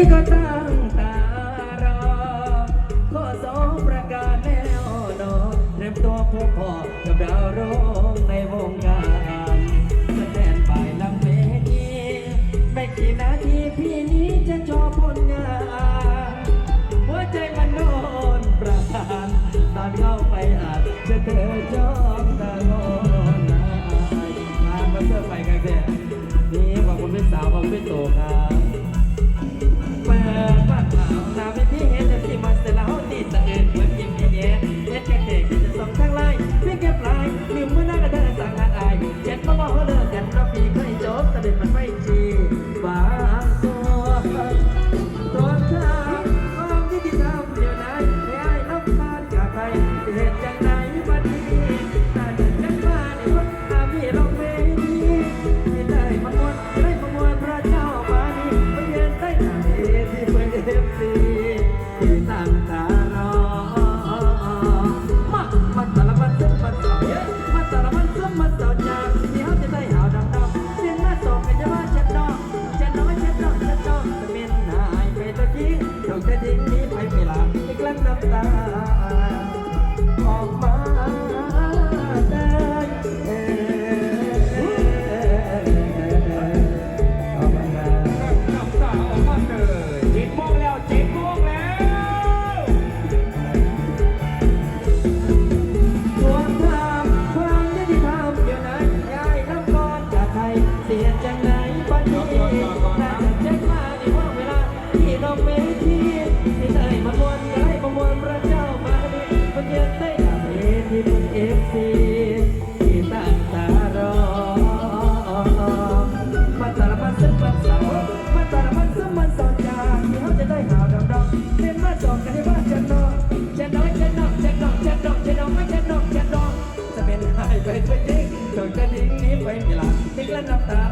่ก็ตั้งตารอขอสองประกาศแล้วนอนเตรียมตัวพบพ่อกับดาวรุ่งในวงการสแตนบลังเวทีไม่กี่นาทีพี่นี้จะโชผลงานหัวใจมันโดนปรานตอนเข้าไปอาจจะเจอ ที่ตั้งตา พิมพ์เอฟซีที่ตั้งตารอมาตาลพันซึ่งมานสาวมาตาลพันซึ่งมันสอนจาที่เขาจะได้หาวดอำดอำเล่นมาจอกกันในบ้าจะนอนจะนอนจะนอนจะนอนจะนอนจะนอนไม่จะนอนจะนอนจะเป็นหายไปด้วยิ้งโดยจะดิ้งนี้ไปมีหลังดิ้งและน้ำตา